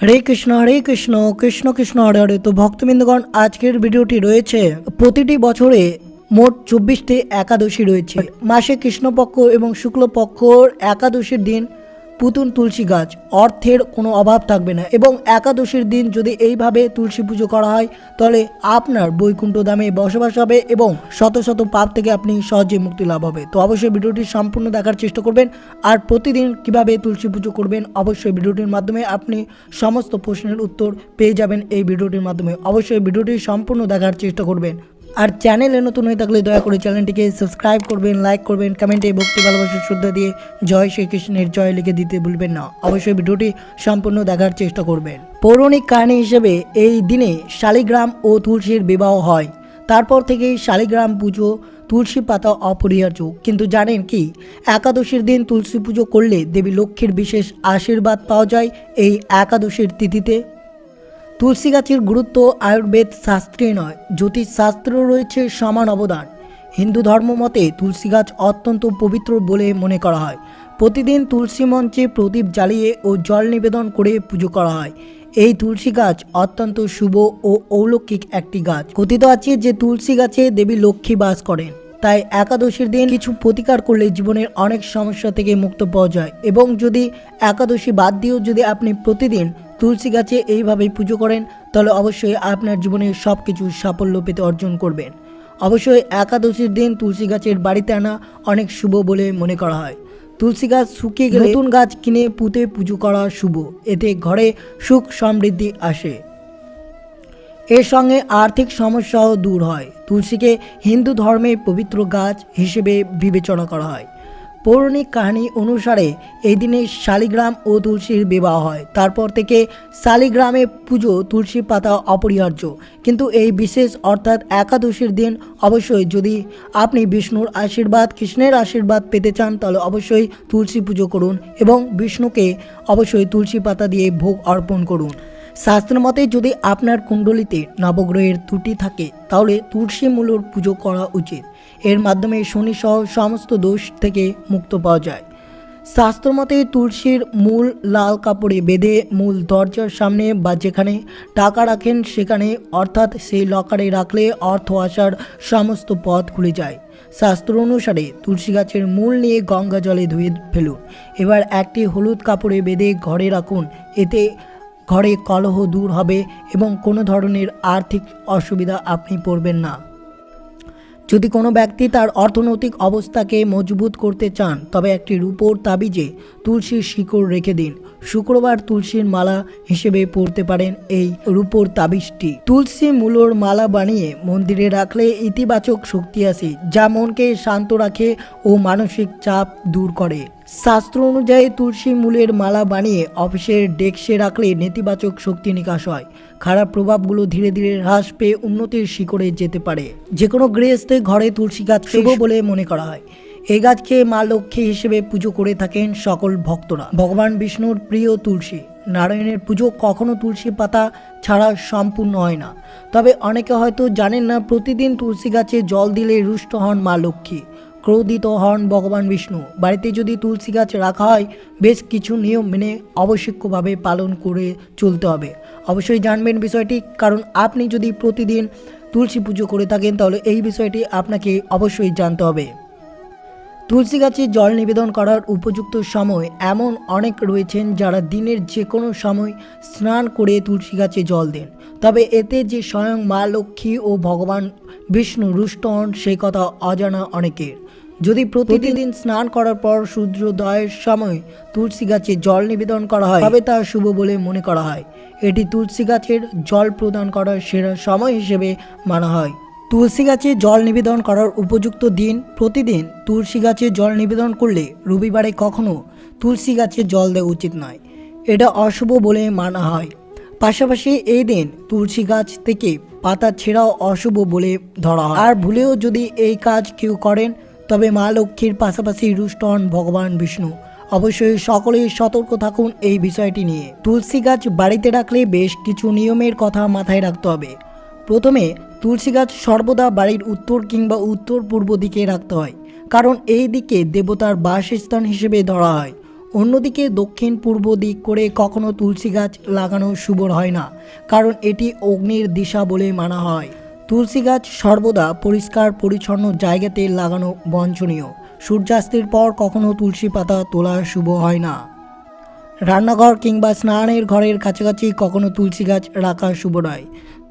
হরে কৃষ্ণ হরে কৃষ্ণ কৃষ্ণ কৃষ্ণ, হরে হরে। তো ভক্তবৃন্দগণ, আজকের ভিডিওটি রয়েছে, প্রতিটি বছরে মোট চব্বিশটি একাদশী রয়েছে। মাসে কৃষ্ণপক্ষ এবং শুক্লপক্ষর একাদশীর দিন পুতুন তুলসী গাছ, অর্থের কোনো অভাব থাকবে না। এবং একাদশীর দিন যদি এইভাবে তুলসী পুজো করা হয়, তাহলে আপনার বৈকুণ্ঠ দামে বসবাস হবে এবং শত শত পাপ থেকে আপনি সহজে মুক্তি লাভ হবে। তো অবশ্যই ভিডিওটি সম্পূর্ণ দেখার চেষ্টা করবেন। আর প্রতিদিন কীভাবে তুলসী পুজো করবেন, অবশ্যই ভিডিওটির মাধ্যমে আপনি সমস্ত প্রশ্নের উত্তর পেয়ে যাবেন এই ভিডিওটির মাধ্যমে। অবশ্যই ভিডিওটি সম্পূর্ণ দেখার চেষ্টা করবেন। আর চ্যানেলে নতুন হয়ে থাকলে দয়া করে চ্যানেলটিকে সাবস্ক্রাইব করবেন লাইক করবেন কমেন্টে ভক্তি ভালোবাসার শ্রদ্ধা দিয়ে জয় শ্রীকৃষ্ণের জয় লিখে দিতে ভুলবেন না। অবশ্যই ভিডিওটি সম্পূর্ণ দেখার চেষ্টা করবেন। পৌরাণিক কাহিনী হিসেবে এই দিনে শালিগ্রাম ও তুলসীর বিবাহ হয়। তারপর থেকেই শালিগ্রাম পুজো, তুলসী পাতা অপরিহার্য। কিন্তু জানেন কি, একাদশীর দিন তুলসী পুজো করলে দেবী লক্ষ্মীর বিশেষ আশীর্বাদ পাওয়া যায় এই একাদশীর তিথিতে। তুলসী গাছের গুরুত্ব আয়ুর্বেদ শাস্ত্রে নয় জ্যোতিষ শাস্ত্র রয়েছে সমান অবদান। হিন্দু ধর্ম মতে তুলসী গাছ অত্যন্ত পবিত্র বলে মনে করা হয়। প্রতিদিন তুলসী মঞ্চে প্রদীপ জ্বালিয়ে ও জল নিবেদন করে পুজো করা হয়। এই তুলসী গাছ অত্যন্ত শুভ ও অলৌকিক একটি গাছ। কথিত আছে যে তুলসী গাছে দেবী লক্ষ্মী বাস করেন। তাই একাদশীর দিন কিছু প্রতিকার করলে জীবনের অনেক সমস্যা থেকে মুক্ত পাওয়া যায়। এবং যদি একাদশী বাদ দিয়েও যদি আপনি প্রতিদিন তুলসী গাছে এইভাবেই পুজো করেন, তাহলে অবশ্যই আপনার জীবনে সব কিছু সাফল্য পেতে অর্জন করবেন। অবশ্যই একাদশীর দিন তুলসী গাছের বাড়িতে আনা অনেক শুভ বলে মনে করা হয়। তুলসী গাছ শুকিয়ে গেলে নতুন গাছ কিনে পুঁতে পুজো করা শুভ, এতে ঘরে সুখ সমৃদ্ধি আসে। এর সঙ্গে আর্থিক সমস্যাও দূর হয়। তুলসীকে হিন্দু ধর্মে পবিত্র গাছ হিসেবে বিবেচনা করা হয়। পৌরাণিক কাহিনী অনুসারে এই দিনে শালিগ্রাম ও তুলসীর বিবাহ হয়। তারপর থেকে শালিগ্রামে পুজো, তুলসী পাতা অপরিহার্য। কিন্তু এই বিশেষ অর্থাৎ একাদশীর দিন অবশ্যই যদি আপনি বিষ্ণুর আশীর্বাদ, কৃষ্ণের আশীর্বাদ পেতে চান, তাহলে অবশ্যই তুলসী পুজো করুন এবং বিষ্ণুকে অবশ্যই তুলসী পাতা দিয়ে ভোগ অর্পণ করুন। শাস্ত্র মতে যদি আপনার কুণ্ডলিতে নবগ্রহের ত্রুটি থাকে, তাহলে তুলসী মূলর পুজো করা উচিত। এর মাধ্যমে শনি সহ সমস্ত দোষ থেকে মুক্ত পাওয়া যায়। শাস্ত্র মতে তুলসীর মূল লাল কাপড়ে বেঁধে মূল দরজার সামনে বা যেখানে টাকা রাখেন সেখানে, অর্থাৎ সেই লকারে রাখলে অর্থ আসার সমস্ত পথ খুলে যায়। শাস্ত্র অনুসারে তুলসী গাছের মূল নিয়ে গঙ্গা জলে ধুয়ে ফেলুন। এবার একটি হলুদ কাপড়ে বেঁধে ঘরে রাখুন। এতে ঘরে কলহ দূর হবে এবং কোনো ধরনের আর্থিক অসুবিধা আপনি পড়বেন না। যদি কোনো ব্যক্তি তার অর্থনৈতিক অবস্থাকে মজবুত করতে চান, তবে একটি রূপোর তাবিজে তুলসীর শিকড় রেখে দিন। শুক্রবার তুলসীর মালা হিসেবে পড়তে পারেন এই রূপোর তাবিজটি। তুলসী মূলর মালা বানিয়ে মন্দিরে রাখলে ইতিবাচক শক্তি আসে, যা মনকে শান্ত রাখে ও মানসিক চাপ দূর করে। শাস্ত্র অনুযায়ী তুলসী মূলের মালা বানিয়ে অফিসের ডেস্কে রাখলে নেতিবাচক শক্তি নিকাশ হয়। খারাপ প্রভাবগুলো ধীরে ধীরে হ্রাস পেয়ে উন্নতির শিখরে যেতে পারে। যে কোনো গৃহস্থে ঘরে তুলসী গাছ শুভ বলে মনে করা হয়। এই গাছকে মা লক্ষ্মী হিসেবে পুজো করে থাকেন সকল ভক্তরা। ভগবান বিষ্ণুর প্রিয় তুলসী। নারায়ণের পুজো কখনো তুলসী পাতা ছাড়া সম্পূর্ণ হয় না। তবে অনেকে হয়তো জানেন না প্রতিদিন তুলসী গাছে জল দিলে রুষ্ট হন মা লক্ষ্মী। ক্রোধিত হন ভগবান বিষ্ণু। বাড়িতে যদি তুলসী গাছ রাখা হয়, বেশ কিছু নিয়ম মেনে আবশ্যকভাবে পালন করে চলতে হবে। অবশ্যই জানবেন বিষয়টি, কারণ আপনি যদি প্রতিদিন তুলসী পুজো করে থাকেন, তাহলে এই বিষয়টি আপনাকে অবশ্যই জানতে হবে। তুলসী গাছে জল নিবেদন করার উপযুক্ত সময় এমন অনেক রয়েছেন যারা দিনের যে কোনো সময় স্নান করে তুলসী গাছে জল দেন। তবে এতে যে স্বয়ং মা লক্ষ্মী ও ভগবান বিষ্ণু রুষ্ট হন সেই কথা অজানা অনেকের। যদি প্রতিদিন স্নান করার পর সূর্যোদয়ের সময় তুলসী গাছে জল নিবেদন করা হয়, তবে তা শুভ বলে মনে করা হয়। এটি তুলসী গাছের জল প্রদান করার সেরা সময় হিসেবে মানা হয়। তুলসী গাছে জল নিবেদন করার উপযুক্ত দিন প্রতিদিন তুলসী গাছে জল নিবেদন করলে রবিবারে কখনো তুলসী গাছে জল দেওয়া উচিত নয়। এটা অশুভ বলে মানা হয়। পাশাপাশি এই দিন তুলসী গাছ থেকে পাতা ছেঁড়াও অশুভ বলে ধরা হয়। আর ভুলেও যদি এই কাজ কেউ করেন, তবে মা লক্ষ্মীর পাশাপাশি রুষ্ট হন ভগবান বিষ্ণু। অবশ্যই সকলেই সতর্ক থাকুন এই বিষয়টি নিয়ে। তুলসী গাছ বাড়িতে রাখলে বেশ কিছু নিয়মের কথা মাথায় রাখতে হবে। প্রথমে, তুলসী গাছ সর্বদা বাড়ির উত্তর কিংবা উত্তর পূর্ব দিকে রাখতে হয়, কারণ এই দিকে দেবতার বাসস্থান হিসেবে ধরা হয়। অন্যদিকে দক্ষিণ পূর্ব দিক করে কখনো তুলসী গাছ লাগানো শুভ হয় না, কারণ এটি অগ্নির দিশা বলে মানা হয়। তুলসী গাছ সর্বদা পরিষ্কার, পরিচ্ছন্ন জায়গাতে লাগানো বঞ্চনীয়। সূর্যাস্তের পর কখনো তুলসী পাতা তোলা শুভ হয় না। রান্নাঘর কিংবা স্নানের ঘরের কাছাকাছি কখনো তুলসী গাছ রাখা শুভ নয়।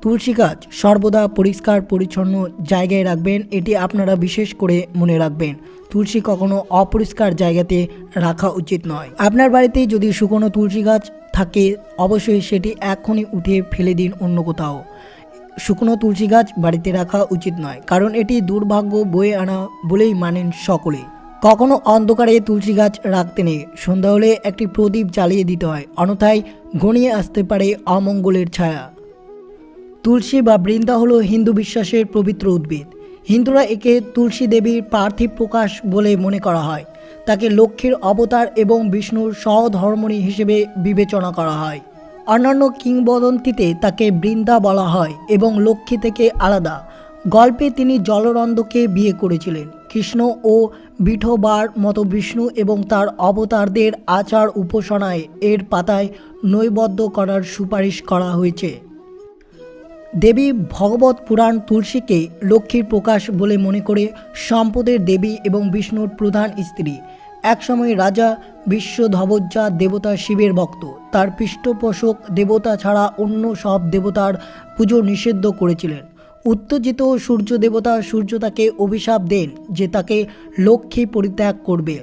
তুলসী গাছ সর্বদা পরিষ্কার, পরিচ্ছন্ন জায়গায় রাখবেন, এটি আপনারা বিশেষ করে মনে রাখবেন। তুলসী কখনো অপরিষ্কার জায়গাতে রাখা উচিত নয়। আপনার বাড়িতে যদি শুকনো তুলসী গাছ থাকে, অবশ্যই সেটি এখনই উঠে ফেলে দিন অন্য কোথাও। শুকনো তুলসী গাছ বাড়িতে রাখা উচিত নয়, কারণ এটি দুর্ভাগ্য বয়ে আনা বলেই মানেন সকলে। কখনো অন্ধকারে তুলসী গাছ রাখতে নেই। সন্ধ্যা হলে একটি প্রদীপ জ্বালিয়ে দিতে হয়, অন্যথায় ঘনিয়ে আসতে পারে অমঙ্গলের ছায়া। তুলসী বা বৃন্দা হলো হিন্দু বিশ্বাসের পবিত্র উদ্ভিদ। হিন্দুরা একে তুলসী দেবীর পার্থিব প্রকাশ বলে মনে করা হয়। তাকে লক্ষ্মীর অবতার এবং বিষ্ণুর সহধর্মণী হিসেবে বিবেচনা করা হয়। অন্যান্য কিংবদন্তিতে তাকে বৃন্দা বলা হয় এবং লক্ষ্মী থেকে আলাদা। গল্পে তিনি জলরন্দকে বিয়ে করেছিলেন। কৃষ্ণ ও বিঠোবার মতো বিষ্ণু এবং তার অবতারদের আচার উপাসনায় এর পাতায় নৈবদ্য করার সুপারিশ করা হয়েছে। দেবী ভগবত পুরাণ তুলসীকে লক্ষ্মীর প্রকাশ বলে মনে করে সম্পদের দেবী এবং বিষ্ণুর প্রধান স্ত্রী। একসময় রাজা বিশ্বধবজ্জা দেবতা শিবের ভক্ত। তার পৃষ্ঠপোষক দেবতা ছাড়া অন্য সব দেবতার পুজো নিষিদ্ধ করেছিলেন। উত্তেজিত সূর্য দেবতা সূর্য তাকে অভিশাপ দেন যে তাকে লক্ষ্মী পরিত্যাগ করবে।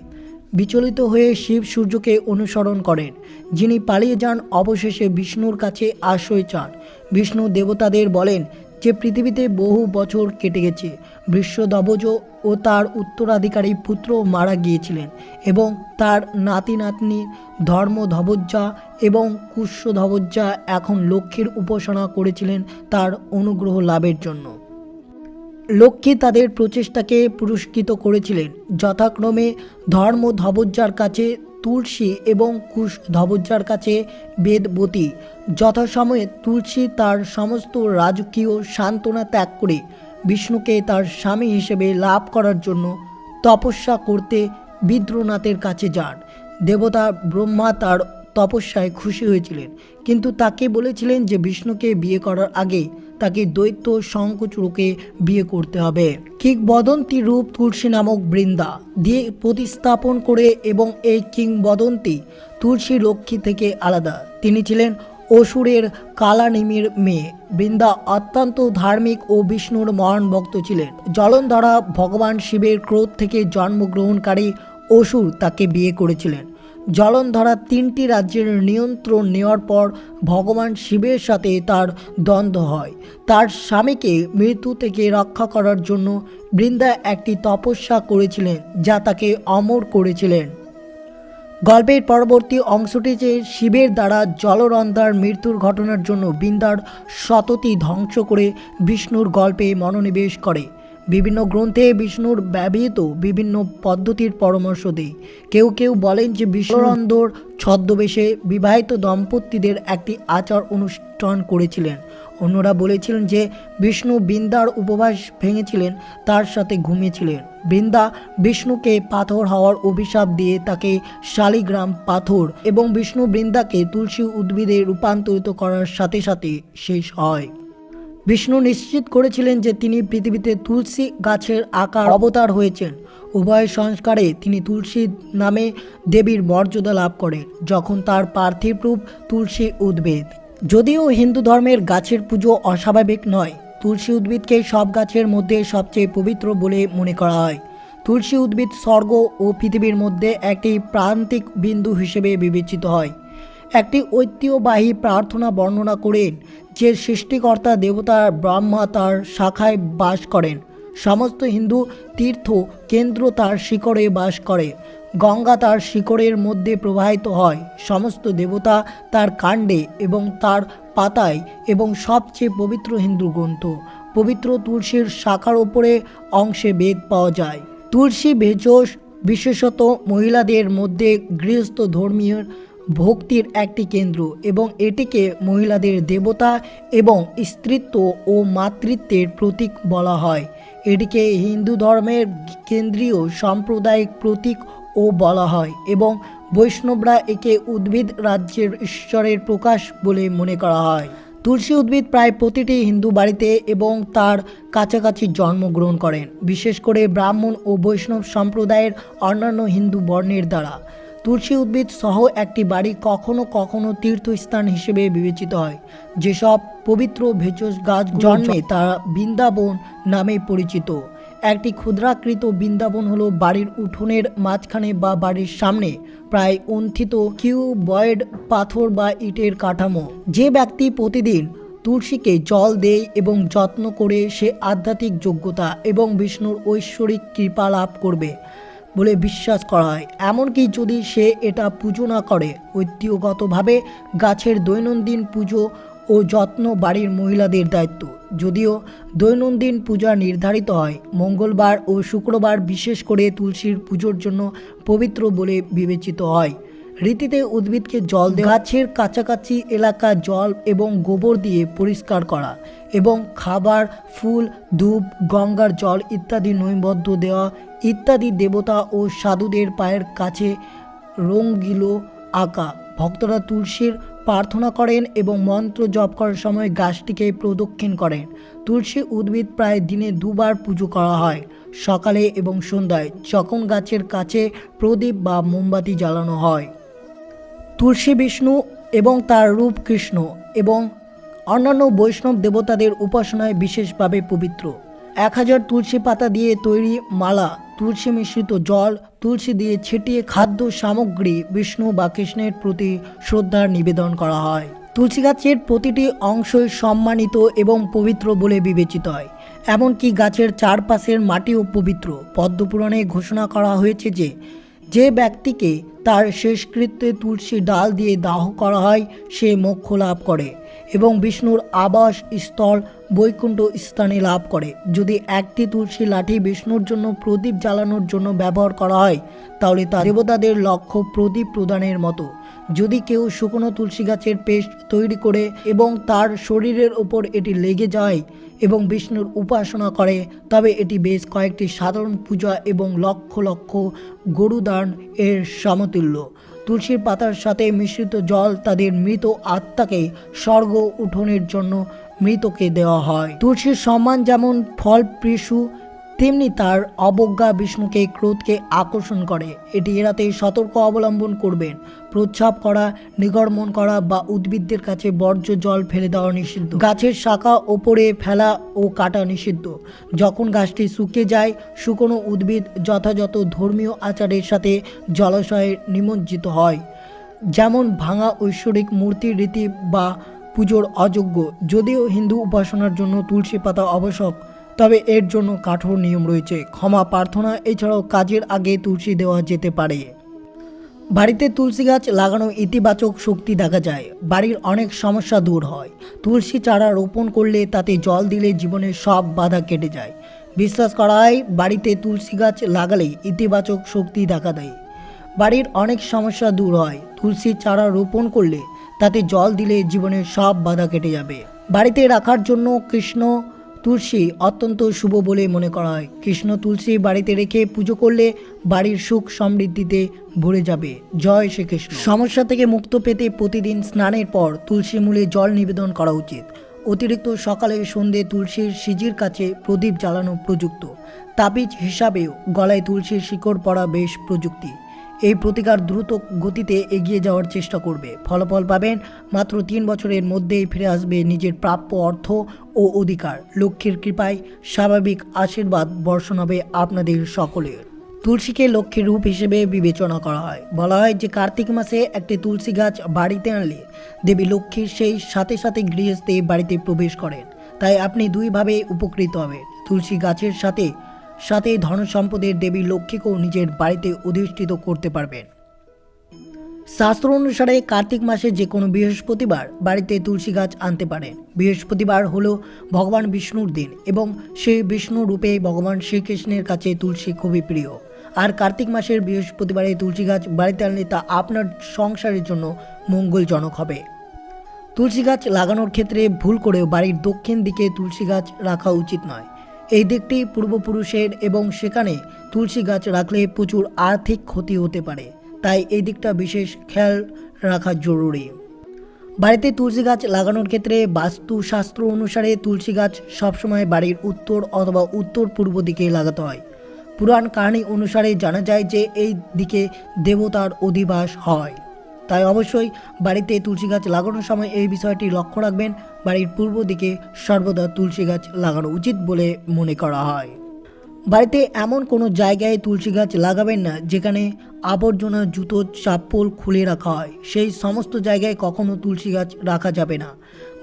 বিচলিত হয়ে শিব সূর্যকে অনুসরণ করেন, যিনি পালিয়ে যান অবশেষে বিষ্ণুর কাছে আশ্রয় চান। বিষ্ণু দেবতাদের বলেন যে পৃথিবীতে বহু বছর কেটে গেছে। বৃষ্ণধবজ ও তার উত্তরাধিকারী পুত্র মারা গিয়েছিলেন এবং তার নাতি নাতনি ধর্মধবজ্জা এবং কুষ্যধবজ্জা এখন লক্ষ্মীর উপাসনা করেছিলেন তার অনুগ্রহ লাভের জন্য। লক্ষ্মী তাদের প্রচেষ্টাকে পুরস্কৃত করেছিলেন। যথাক্রমে ধর্ম ধবজ্জার কাছে তুলসী এবং কুশ ধবজ্জার কাছে বেদবতী। যথাসময়ে তুলসী তার সমস্ত রাজকীয় সান্ত্বনা ত্যাগ করে বিষ্ণুকে তার স্বামী হিসেবে লাভ করার জন্য তপস্যা করতে বিদ্রনাথের কাছে যান। দেবতা ব্রহ্মা তার তপস্যায় খুশি হয়েছিলেন। কিন্তু তাকে বলেছিলেন যে বিষ্ণুকে বিয়ে করার আগে তাকে দৈত্য শঙ্কচূড়কে বিয়ে করতে হবে। কিংবদন্তি রূপ তুলসী নামক বৃন্দা দিয়ে প্রতিস্থাপন করে এবং এই কিংবদন্তি তুলসী লক্ষ্মী থেকে আলাদা। তিনি ছিলেন অসুরের কালানিমির মেয়ে। বৃন্দা অত্যন্ত ধার্মিক ও বিষ্ণুর মহান ভক্ত ছিলেন। জলন্ধরা ভগবান শিবের ক্রোধ থেকে জন্মগ্রহণকারী অসুর তাকে বিয়ে করেছিলেন। জলন্ধরা তিনটি রাজ্যের নিয়ন্ত্রণ নেওয়ার পর ভগবান শিবের সাথে তার দ্বন্দ্ব হয়। তার স্বামীকে মৃত্যু থেকে রক্ষা করার জন্য বৃন্দা একটি তপস্যা করেছিলেন, যা তাকে অমর করেছিলেন। গল্পের পরবর্তী অংশটি যে শিবের দ্বারা জলরন্ধার মৃত্যুর ঘটনার জন্য বৃন্দার শততি ধ্বংস করে বিষ্ণুর গল্পে মনোনিবেশ করে। বিভিন্ন গ্রন্থে বিষ্ণুর ব্যবহৃত বিভিন্ন পদ্ধতির পরামর্শ দেয়। কেউ কেউ বলেন যে বিষ্ণুরন্ধর ছদ্মবেশে বিবাহিত দম্পতিদের একটি আচার অনুষ্ঠান করেছিলেন। অন্যরা বলেছিলেন যে বিষ্ণু বৃন্দার উপবাস ভেঙেছিলেন, তার সাথে ঘুমিয়েছিলেন। বৃন্দা বিষ্ণুকে পাথর হওয়ার অভিশাপ দিয়ে তাকে শালিগ্রাম পাথর এবং বিষ্ণু বৃন্দাকে তুলসী উদ্ভিদে রূপান্তরিত করার সাথে সাথে শেষ হয়। বিষ্ণু নিশ্চিত করেছিলেন যে তিনি পৃথিবীতে তুলসী গাছের আকার অবতার হয়েছেন। উভয় সংস্কারে তিনি তুলসী নামে দেবীর মর্যাদা লাভ করেন, যখন তার পার্থিব রূপ তুলসী উদ্ভিদ। যদিও হিন্দু ধর্মের গাছের পুজো অস্বাভাবিক নয়, তুলসী উদ্ভিদকে সব গাছের মধ্যে সবচেয়ে পবিত্র বলে মনে করা হয়। তুলসী উদ্ভিদ স্বর্গ ও পৃথিবীর মধ্যে একটি প্রান্তিক বিন্দু হিসেবে বিবেচিত হয়। একটি ঐতিহ্যবাহী প্রার্থনা বর্ণনা করেন, যে সৃষ্টিকর্তা দেবতা ব্রহ্মা তার শাখায় বাস করেন। সমস্ত হিন্দু তীর্থ কেন্দ্র তার শিকড়ে বাস করে। গঙ্গা তার শিকড়ের মধ্যে প্রবাহিত হয়। সমস্ত দেবতা তার কাণ্ডে এবং তার পাতায় এবং সবচেয়ে পবিত্র হিন্দু গ্রন্থ। পবিত্র তুলসীর শাখার ওপরে অংশে বেদ পাওয়া যায়। তুলসী ভেষজ বিশেষত মহিলাদের মধ্যে গৃহস্থ ধর্মীয় ভক্তির একটি কেন্দ্র এবং এটিকে মহিলাদের দেবতা এবং স্ত্রীত্ব ও মাতৃত্বের প্রতীক বলা হয়। এটিকে হিন্দু ধর্মের কেন্দ্রীয় সাম্প্রদায়িক প্রতীক ও বলা হয় এবং বৈষ্ণবরা একে উদ্ভিদ রাজ্যের ঈশ্বরের প্রকাশ বলে মনে করা হয়। তুলসী উদ্ভিদ প্রায় প্রতিটি হিন্দু বাড়িতে এবং তার কাছাকাছি জন্মগ্রহণ করেন, বিশেষ করে ব্রাহ্মণ ও বৈষ্ণব সম্প্রদায়ের অন্যান্য হিন্দু বর্ণের দ্বারা। তুলসী উদ্ভিদ সহ একটি বাড়ি কখনো কখনো তীর্থস্থান হিসেবে বিবেচিত হয়। যেসব পবিত্র ভেষজ গাছ জন্মে তা বৃন্দাবন নামে পরিচিত। একটি ক্ষুদ্রাকৃত বৃন্দাবন হলো বাড়ির উঠোনের মাঝখানে বা বাড়ির সামনে, প্রায় অন্থিত কিউবয়েড পাথর বা ইটের কাঠামো। যে ব্যক্তি প্রতিদিন তুলসীকে জল দেয় এবং যত্ন করে সে আধ্যাত্মিক যোগ্যতা এবং বিষ্ণুর ঐশ্বরিক কৃপা লাভ করবে। বলে বিশ্বাস করা হয়। এমনকি যদি সে এটা পুজো না করে, ঐতিহ্যগতভাবে গাছের দৈনন্দিন পুজো ও যত্ন বাড়ির মহিলাদের দায়িত্ব। যদিও দৈনন্দিন পূজা নির্ধারিত হয়, মঙ্গলবার ও শুক্রবার বিশেষ করে তুলসীর পুজোর জন্য পবিত্র বলে বিবেচিত হয়। রীতিতে উদ্ভিদকে জল দেওয়া, গাছের কাছাকাছি এলাকা জল এবং গোবর দিয়ে পরিষ্কার করা এবং খাবার, ফুল, ধূপ, গঙ্গার জল ইত্যাদি নৈবদ্য দেওয়া ইত্যাদি দেবতা ও সাধুদের পায়ের কাছে রঙ্গিলো আঁকা। ভক্তরা তুলসীর প্রার্থনা করেন এবং মন্ত্র জপ করার সময় গাছটিকে প্রদক্ষিণ করেন। তুলসী উদ্ভিদ প্রায় দিনে দুবার পুজো করা হয়, সকালে এবং সন্ধ্যায়। যখন গাছের কাছে প্রদীপ বা মোমবাতি জ্বালানো হয়। তুলসী বিষ্ণু এবং তার রূপ কৃষ্ণ এবং অন্যান্য বৈষ্ণব দেবতাদের উপাসনায় বিশেষভাবে পবিত্র। এক হাজার তুলসী পাতা দিয়ে তৈরি মালা, তুলসী মিশ্রিত জল, তুলসী দিয়ে ছিটিয়ে খাদ্য সামগ্রী বিষ্ণু বা কৃষ্ণের প্রতি শ্রদ্ধার নিবেদন করা হয়। তুলসী গাছের প্রতিটি অংশই সম্মানিত এবং পবিত্র বলে বিবেচিত হয়। এমনকি গাছের চারপাশের মাটিও পবিত্র। পদ্মপুরাণে ঘোষণা করা হয়েছে যে যে ব্যক্তিকে তার শেষকৃত্যে তুলসী ডাল দিয়ে দাহ করা হয়, সে মোক্ষ লাভ করে এবং বিষ্ণুর আবাস স্থল বৈকুণ্ঠ স্থানে লাভ করে। যদি একটি তুলসী লাঠি বিষ্ণুর জন্য প্রদীপ জ্বালানোর জন্য ব্যবহার করা হয়, তাহলে তা দেবতাদের লক্ষ্য প্রদীপ প্রদানের মতো। যদি কেউ শুকনো তুলসী গাছের পেস্ট তৈরি করে এবং তার শরীরের ওপর এটি লেগে যায় এবং বিষ্ণুর উপাসনা করে, তবে এটি বেশ কয়েকটি সাধারণ পূজা এবং লক্ষ লক্ষ গরুদান এর সমতুল্য। তুলসীর পাতার সাথে মিশ্রিত জল তাদের মৃত আত্মাকে স্বর্গ উঠোনের জন্য মৃতকে দেওয়া হয়। তুলসীর সম্মান যেমন ফল প্রিসু তেমনি তার অবজ্ঞা বিষ্ণুকে ক্রোধকে আকর্ষণ করে। এটি এড়াতে সতর্ক অবলম্বন করবেন প্রচ্ছাপ করা নিগর্মন করা বা উদ্ভিদদের কাছে বর্জ্য জল ফেলে দেওয়া নিষিদ্ধ। গাছের শাখা ওপরে ফেলা ও কাটা নিষিদ্ধ। যখন গাছটি শুকিয়ে যায়, শুকনো উদ্ভিদ যথাযথ ধর্মীয় আচারের সাথে জলাশয়ে নিমজ্জিত হয়। যেমন ভাঙা ঐশ্বরিক মূর্তির রীতি বা পুজোর অযোগ্য। যদিও হিন্দু উপাসনার জন্য তুলসী পাতা আবশ্যক। তবে এর জন্য কাঠোর নিয়ম রয়েছে। ক্ষমা প্রার্থনা, এছাড়াও কাজের আগে তুলসী দেওয়া যেতে পারে। বাড়িতে তুলসী গাছ লাগানো ইতিবাচক শক্তি দেখা যায়। বাড়ির অনেক সমস্যা দূর হয়। তুলসী চারা রোপণ করলে তাতে জল দিলে জীবনের সব বাধা কেটে যায়। বিশ্বাস করা হয় বাড়িতে তুলসী গাছ লাগালে ইতিবাচক শক্তি দেখা দেয়। বাড়ির অনেক সমস্যা দূর হয়। তুলসী চারা রোপণ করলে তাতে জল দিলে জীবনের সব বাধা কেটে যাবে। বাড়িতে রাখার জন্য কৃষ্ণ তুলসী অত্যন্ত শুভ বলে মনে করা হয়। কৃষ্ণ তুলসী বাড়িতে রেখে পুজো করলে বাড়ির সুখ সমৃদ্ধিতে ভরে যাবে। জয় শ্রীকৃষ্ণ। সমস্যা থেকে মুক্ত পেতে প্রতিদিন স্নানের পর তুলসী মূলে জল নিবেদন করা উচিত। অতিরিক্ত সকালে সন্ধে তুলসীর সিজির কাছে প্রদীপ জ্বালানো প্রযুক্ত। তাবিজ হিসাবেও গলায় তুলসীর শিকড় পড়া বেশ প্রযুক্তি। এই প্রতিকার দ্রুত গতিতে এগিয়ে যাওয়ার চেষ্টা করবে। ফলাফল পাবেন মাত্র তিন বছরের মধ্যেই ফিরে আসবে নিজের প্রাপ্য অর্থ ও অধিকার। লক্ষ্মীর কৃপায় স্বাভাবিক আশীর্বাদ বর্ষণ হবে আপনাদের সকলের। তুলসীকে লক্ষ্মীর রূপ হিসেবে বিবেচনা করা হয়। বলা হয় যে, কার্তিক মাসে একটি তুলসী গাছ বাড়িতে আনলে দেবী লক্ষ্মীর সেই সাথে সাথে গৃহস্থে বাড়িতে প্রবেশ করেন। তাই আপনি দুইভাবে উপকৃত হবেন। তুলসী গাছের সাথে সাথে ধন সম্পদের দেবী লক্ষ্মীকেও নিজের বাড়িতে অধিষ্ঠিত করতে পারবেন। শাস্ত্র অনুসারে কার্তিক মাসে যে কোনো বৃহস্পতিবার বাড়িতে তুলসী গাছ আনতে পারেন। বৃহস্পতিবার হলো ভগবান বিষ্ণুর দিন এবং সেই বিষ্ণু রূপে ভগবান শ্রীকৃষ্ণের কাছে তুলসী খুবই প্রিয়। আর কার্তিক মাসের বৃহস্পতিবারে তুলসী গাছ বাড়িতে আনলে তা আপনার সংসারের জন্য মঙ্গলজনক হবে। তুলসী গাছ লাগানোর ক্ষেত্রে ভুল করেও বাড়ির দক্ষিণ দিকে তুলসী গাছ রাখা উচিত নয়। এই দিকটি পূর্বপুরুষের এবং সেখানে তুলসী গাছ রাখলে প্রচুর আর্থিক ক্ষতি হতে পারে। তাই এই দিকটা বিশেষ খেয়াল রাখা জরুরি। বাড়িতে তুলসী গাছ লাগানোর ক্ষেত্রে বাস্তুশাস্ত্র অনুসারে তুলসী গাছ সবসময় বাড়ির উত্তর অথবা উত্তর পূর্ব দিকে লাগাতে হয়। পুরাণ কাহিনী অনুসারে জানা যায় যে এই দিকে দেবতার অধিবাস হয়। তাই অবশ্যই বাড়িতে তুলসী গাছ লাগানোর সময় এই বিষয়টি লক্ষ্য রাখবেন। বাড়ির পূর্ব দিকে সর্বদা তুলসী গাছ লাগানো উচিত বলে মনে করা হয়। বাড়িতে এমন কোনো জায়গায় তুলসী গাছ লাগাবেন না, যেখানে আবর্জনা, জুতো, চাপ্পল খুলে রাখা হয়। সেই সমস্ত জায়গায় কখনো তুলসী গাছ রাখা যাবে না।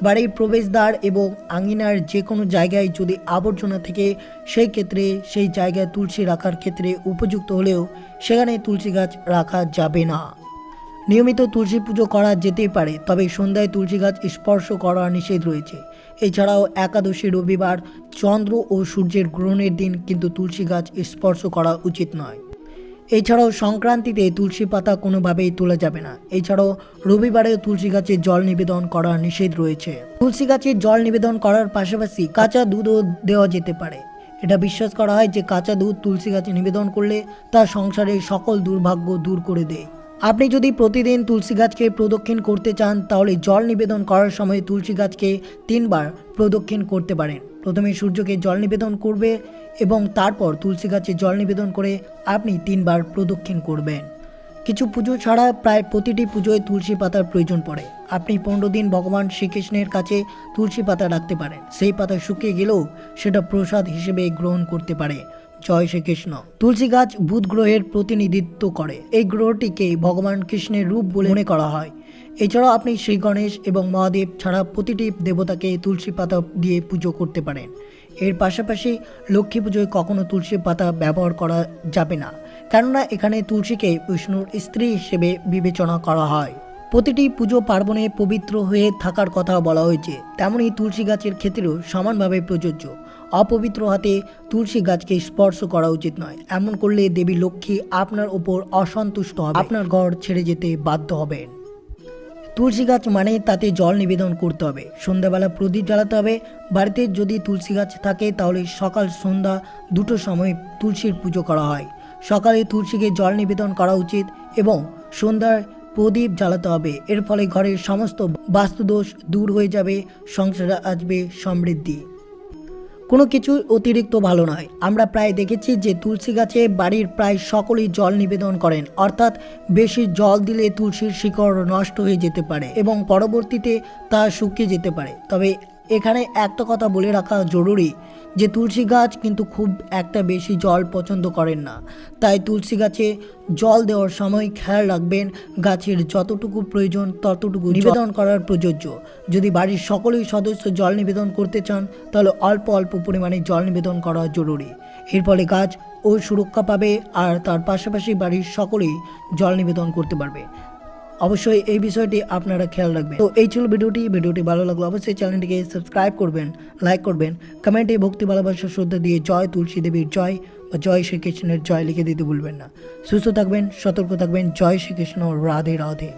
বাড়ির প্রবেশদ্বার এবং আঙিনার যে কোনো জায়গায় যদি আবর্জনা থেকে, সেই ক্ষেত্রে সেই জায়গায় তুলসী রাখার ক্ষেত্রে উপযুক্ত হলেও সেখানে তুলসী গাছ রাখা যাবে না। নিয়মিত তুলসী পুজো করা যেতেই পারে, তবে সন্ধ্যায় তুলসী গাছ স্পর্শ করা নিষেধ রয়েছে। এছাড়াও একাদশী রবিবার চন্দ্র ও সূর্যের গ্রহণের দিন কিন্তু তুলসী গাছ স্পর্শ করা উচিত নয়। এছাড়াও সংক্রান্তিতে তুলসী পাতা কোনোভাবেই তোলা যাবে না। এছাড়াও রবিবারেও তুলসী গাছে জল নিবেদন করা নিষেধ রয়েছে। তুলসী গাছে জল নিবেদন করার পাশাপাশি কাঁচা দুধও দেওয়া যেতে পারে। এটা বিশ্বাস করা হয় যে কাঁচা দুধ তুলসী গাছে নিবেদন করলে তা সংসারের সকল দুর্ভাগ্য দূর করে দেয়। আপনি যদি প্রতিদিন তুলসী গাছকে প্রদক্ষিণ করতে চান, তাহলে জল নিবেদন করার সময় তুলসী গাছকে তিনবার প্রদক্ষিণ করতে পারেন। প্রথমে সূর্যকে জল নিবেদন করবে এবং তারপর তুলসী গাছে জল নিবেদন করে আপনি তিনবার প্রদক্ষিণ করবেন। কিছু পুজো ছাড়া প্রায় প্রতিটি পুজোয় তুলসী পাতার প্রয়োজন পড়ে। আপনি পনেরো দিন ভগবান শ্রীকৃষ্ণের কাছে তুলসী পাতা রাখতে পারেন। সেই পাতা শুকিয়ে গেলেও সেটা প্রসাদ হিসেবে গ্রহণ করতে পারে। জয় শ্রীকৃষ্ণ তুলসী গাছ বুধ গ্রহের প্রতিনিধিত্ব করে। এই গ্রহটিকে ভগবান কৃষ্ণের রূপ বলে মনে করা হয়। এছাড়াও আপনি শ্রী গণেশ এবং মহাদেব ছাড়া প্রতিটি দেবতাকে তুলসী পাতা দিয়ে পুজো করতে পারেন। এর পাশাপাশি লক্ষ্মী পুজোয় কখনো তুলসী পাতা ব্যবহার করা যাবে না। কেননা এখানে তুলসীকে বিষ্ণুর স্ত্রী হিসেবে বিবেচনা করা হয়। প্রতিটি পুজো পার্বণে পবিত্র হয়ে থাকার কথা বলা হয়েছে। তেমনই তুলসী গাছের ক্ষেত্রেও সমানভাবে প্রযোজ্য। অপবিত্র হাতে তুলসী গাছকে স্পর্শ করা উচিত নয়। এমন করলে দেবী লক্ষ্মী আপনার ওপর অসন্তুষ্ট হবে। আপনার ঘর ছেড়ে যেতে বাধ্য হবেন। তুলসী গাছ মানে তাতে জল নিবেদন করতে হবে। সন্ধ্যাবেলা প্রদীপ জ্বালাতে হবে। বাড়িতে যদি তুলসী গাছ থাকে, তাহলে সকাল সন্ধ্যা দুটো সময় তুলসীর পুজো করা হয়। সকালে তুলসীকে জল নিবেদন করা উচিত এবং সন্ধ্যায় প্রদীপ জ্বালাতে হবে। এর ফলে ঘরের সমস্ত বাস্তুদোষ দূর হয়ে যাবে, সংসারে আসবে সমৃদ্ধি। কোনো কিছু অতিরিক্ত ভালো নয়। আমরা প্রায় দেখেছি যে তুলসী গাছে বাড়ির প্রায় সকলেই জল নিবেদন করেন, অর্থাৎ বেশি জল দিলে তুলসীর শিকড় নষ্ট হয়ে যেতে পারে এবং পরবর্তীতে তা শুকিয়ে যেতে পারে। তবে এখানে একটা কথা বলে রাখা জরুরি যে তুলসী গাছ কিন্তু খুব একটা বেশি জল পছন্দ করেন না। তাই তুলসী গাছে জল দেওয়ার সময় খেয়াল রাখবেন গাছের যতটুকু প্রয়োজন ততটুকু নিবেদন করার প্রযোজ্য। যদি বাড়ির সকলেই সদস্য জল নিবেদন করতে চান তাহলে অল্প অল্প পরিমাণে জল নিবেদন করা জরুরি। এর ফলে গাছ ও সুরক্ষা পাবে আর তার পাশাপাশি বাড়ির সকলেই জল নিবেদন করতে পারবে। অবশ্যই এই বিষয়টি আপনারা খেয়াল রাখবেন। তো এই ছিল ভিডিওটি। ভিডিওটি ভালো লাগল অবশ্যই চ্যানেলটিকে সাবস্ক্রাইব করবেন, লাইক করবেন কমেন্টে ভক্তি, ভালোবাসা, শ্রদ্ধা দিয়ে জয় তুলসী দেবীর জয় বা জয় শ্রীকৃষ্ণের জয় লিখে দিতে ভুলবেন না। সুস্থ থাকবেন, সতর্ক থাকবেন। জয় শ্রীকৃষ্ণ, রাধে রাধে।